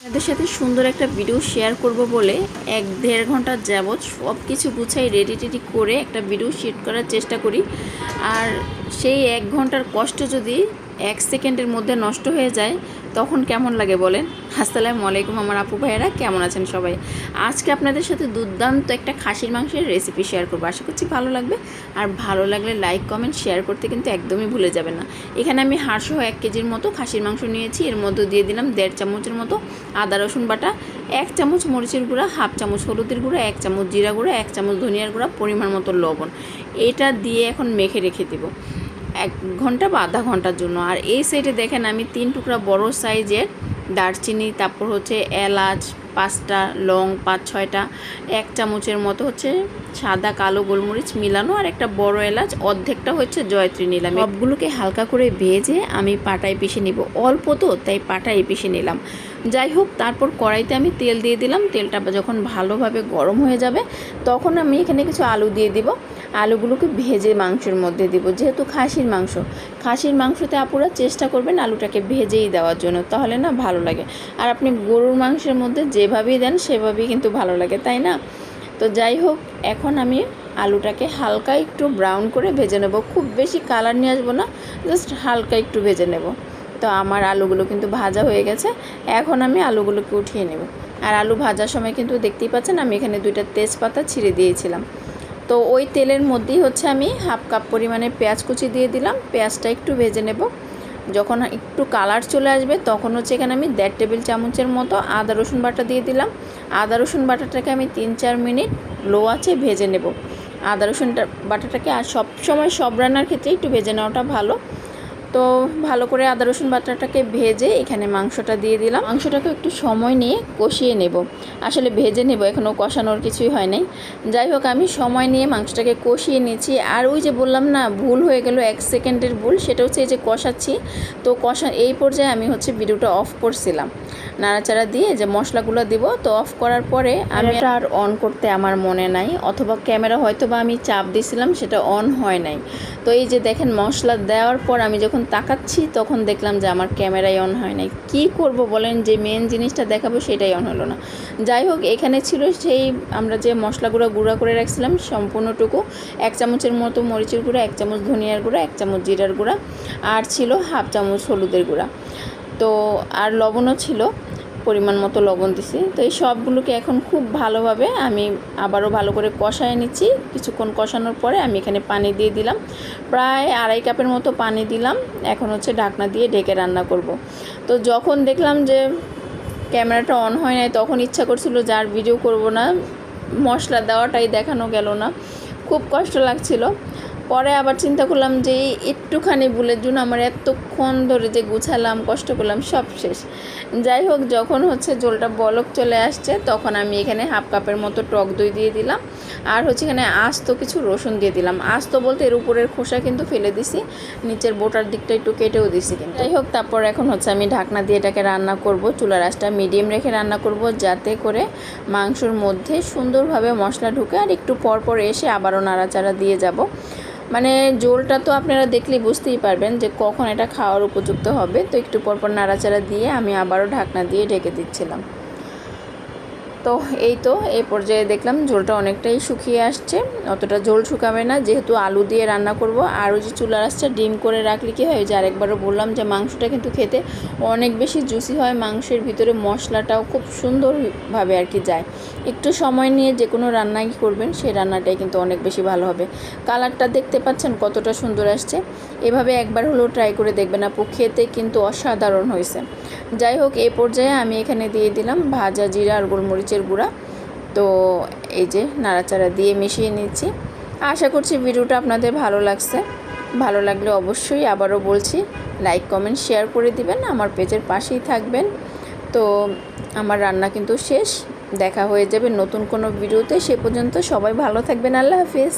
আপনাদের সাথে সুন্দর একটা ভিডিও শেয়ার করব বলে এক দেড় ঘণ্টা যাবৎ সব কিছু গুছাই রেডি টেডি করে একটা ভিডিও শেয়ার করার চেষ্টা করি। আর সেই এক ঘণ্টার কষ্ট যদি এক সেকেন্ডের মধ্যে নষ্ট হয়ে যায় তখন কেমন লাগে বলেন? আসসালামু আলাইকুম আমার আপু ভাইয়েরা, কেমন আছেন সবাই? আজকে আপনাদের সাথে দুর্দান্ত একটা খাসির মাংসের রেসিপি শেয়ার করব। আশা করছি ভালো লাগবে। আর ভালো লাগলে লাইক কমেন্ট শেয়ার করতে কিন্তু একদমই ভুলে যাবেন না। এখানে আমি হাঁসসহ এক কেজির মতো খাসির মাংস নিয়েছি। এর মধ্যে দিয়ে দিলাম দেড় চামচের মতো আদা, রসুন বাটা, এক চামচ মরিচের গুঁড়া, হাফ চামচ হলুদের গুঁড়া, এক চামচ জিরা গুঁড়া, এক চামচ ধনিয়ার গুঁড়া, পরিমাণ মতো লবণ। এটা দিয়ে এখন মেখে রেখে দেবো। এক ঘণ্টা বা আধা ঘণ্টার জন্য। আর এই সাইডে দেখেন আমি তিন টুকরা বড় সাইজের দারচিনি, তারপর হচ্ছে এলাচ, পাঁচটা লং, পাঁচ, ছয়টা, এক চামচের মতো হচ্ছে সাদা কালো গোলমরিচ মিলানো আর একটা বড় এলাচ, অর্ধেকটা হচ্ছে জয়ত্রী নিলাম। সবগুলোকে হালকা করে ভেজে আমি পাটায় পিষে নিব। অল্প তো, তাই পাটায় পিষে নিলাম। যাই হোক, তারপর কড়াইতে আমি তেল দিয়ে দিলাম। তেলটা যখন ভালোভাবে গরম হয়ে যাবে, তখন আমি এখানে কিছু আলু দিয়ে দিব। আলুগুলোকে ভেজে মাংসের মধ্যে দিব, যেহেতু খাসির মাংস। খাসির মাংসতে আপুরা চেষ্টা করবেন আলুটাকে ভেজেই দেওয়ার জন্য, তাহলে না ভালো লাগে। আর আপনি গরুর মাংসের মধ্যে যেভাবেই দেন, সেভাবেই কিন্তু ভালো লাগে, তাই না? তো যাই হোক, এখন আমি আলুটাকে হালকা একটু ব্রাউন করে ভেজে নেব। খুব বেশি কালার নিয়ে আসব না, জাস্ট হালকা একটু ভেজে নেব। তো আমার আলুগুলো কিন্তু ভাজা হয়ে গেছে। এখন আমি আলুগুলোকে উঠিয়ে নেব। আর আলু ভাজার সময় কিন্তু দেখতেই পাচ্ছেন, আমি এখানে দুইটা তেজপাতা ছিঁড়ে দিয়েছিলাম। তো ওই তেলের মধ্যেই হচ্ছে আমি হাফ কাপ পরিমাণে পেঁয়াজ কুচি দিয়ে দিলাম। পেঁয়াজটা একটু ভেজে নেব। যখন একটু কালার চলে আসবে, তখন হচ্ছে এখানে আমি দেড় টেবিল চামচের মতো আদা, রসুন বাটা দিয়ে দিলাম। আদা, রসুন বাটাটাকে আমি তিন চার মিনিট লো আছে ভেজে নেব। আদা রসুনটা বাটাটাকে আর সব সময় সব রান্নার ক্ষেত্রে একটু ভেজে নেওয়াটা ভালো। তো ভালো করে আদা, রসুন বাটাটাকে ভেজে এখানে মাংসটা দিয়ে দিলাম। মাংসটাকে একটু সময় নিয়ে কষিয়ে নেব। আসলে ভেজে নেব, এখনও কষানোর কিছুই হয় নাই। যাই হোক, আমি সময় নিয়ে মাংসটাকে কষিয়ে নিয়েছি। আর ওই যে বললাম না, ভুল হয়ে গেল, এক সেকেন্ডের ভুল, সেটা হচ্ছে এই যে কষাচ্ছি। তো কষা, এই পর্যায়ে আমি হচ্ছে ভিডিওটা অফ করছিলাম। নাড়াচাড়া দিয়ে যে মশলাগুলো দিব, তো অফ করার পরে আমি আর অন করতে আমার মনে নাই। অথবা ক্যামেরা হয়তো বা আমি চাপ দিছিলাম, সেটা অন হয় নাই। তো এই যে দেখেন, মশলা দেওয়ার পর আমি যখন তাকাচ্ছি, তখন দেখলাম যে আমার ক্যামেরাই অন হয় নাই। কী করব বলেন, যে মেন জিনিসটা দেখাবো সেটাই অন হলো না। যাই হোক, এখানে ছিল সেই আমরা যে মশলাগুলো গুঁড়া করে রাখছিলাম সম্পূর্ণটুকু, এক চামচের মতো মরিচের গুঁড়া, এক চামচ ধনিয়ার গুঁড়া, এক চামচ জিরার গুঁড়া, আর ছিল হাফ চামচ হলুদের গুঁড়া। তো, আর লবণও ছিল। পরিমাণ মতো লবণ দিছি। তো এই সবগুলোকে এখন খুব ভালোভাবে আমি আবারও ভালো করে কষায় নিচ্ছি। কিছুক্ষণ কষানোর পরে আমি এখানে পানি দিয়ে দিলাম। প্রায় আড়াই কাপের মতো পানি দিলাম। এখন হচ্ছে ঢাকনা দিয়ে ঢেকে রান্না করব। তো যখন দেখলাম যে ক্যামেরাটা অন হয় নাই, তখন ইচ্ছা করছিল যে আর ভিডিও করব না। মশলা দেওয়াটাই দেখানো গেল না। খুব কষ্ট লাগছিল। পরে আবার চিন্তা করলাম যে একটুখানি ভুলের জন্য আমার এতক্ষণ ধরে যে গুছালাম, কষ্ট করলাম, সব শেষ। যাই হোক, যখন হচ্ছে জলটা বলক চলে আসছে, তখন আমি এখানে হাফ কাপের মতো টক দই দিয়ে দিলাম। আর হচ্ছে এখানে আস্ত কিছু রসুন দিয়ে দিলাম। আস্ত বলতে এর উপরের খোসা কিন্তু ফেলে দিছি, নিচের বোটার দিকটা একটু কেটেও দিছি কিন্তু। যাই হোক, তারপর এখন হচ্ছে আমি ঢাকনা দিয়ে এটাকে রান্না করব, চুলার আঁচটা মিডিয়াম রেখে রান্না করব, যাতে করে মাংসর মধ্যে সুন্দরভাবে মশলা ঢুকে, আর একটু পর পর এসে আবারও নাড়াচাড়া দিয়ে যাব। মানে জোলটা তো আপনারা দেখলেই বুঝতেই পারবেন যে কখন এটা খাওয়ার উপযুক্ত হবে। তো একটু পরপর নাড়াচাড়া দিয়ে আমি আবারও ঢাকনা দিয়ে ঢেকে দিচ্ছিলাম। তো এই তো, এই পর্যায়ে দেখলাম ঝোলটা অনেকটাই শুকিয়ে আসছে। অতটা ঝোল শুকাবে না, যেহেতু আলু দিয়ে রান্না করব। আর ওই যে চুলা রাসটা ডিম করে রাখলে কী হয়, যে আরেকবারও বললাম যে মাংসটা কিন্তু খেতে অনেক বেশি জুসি হয়, মাংসের ভিতরে মশলাটাও খুব সুন্দরভাবে আর কি যায়। একটু সময় নিয়ে যে কোনো রান্নাই করবেন, সেই রান্নাটাই কিন্তু অনেক বেশি ভালো হবে। কালারটা দেখতে পাচ্ছেন কতটা সুন্দর আসছে। এভাবে একবার হলেও ট্রাই করে দেখবেন আপু, খেতে কিন্তু অসাধারণ হয়েছে। যাই হোক এই পর্যায়ে আমি এখানে দিয়ে দিলাম ভাজা জিরা আর গোলমরিচের গুঁড়া। তো এই যে নাড়াচাড়া দিয়ে মিশিয়ে নিচ্ছি। আশা করছি ভিডিওটা আপনাদের ভালো লাগছে। ভালো লাগলে অবশ্যই আবারও বলছি লাইক কমেন্ট শেয়ার করে দিবেন। আমার পেজের পাশেই থাকবেন। তো আমার রান্না কিন্তু শেষ। দেখা হয়ে যাবে নতুন কোনো ভিডিওতে সে পর্যন্ত সবাই ভালো থাকবেন আল্লাহ হাফিজ।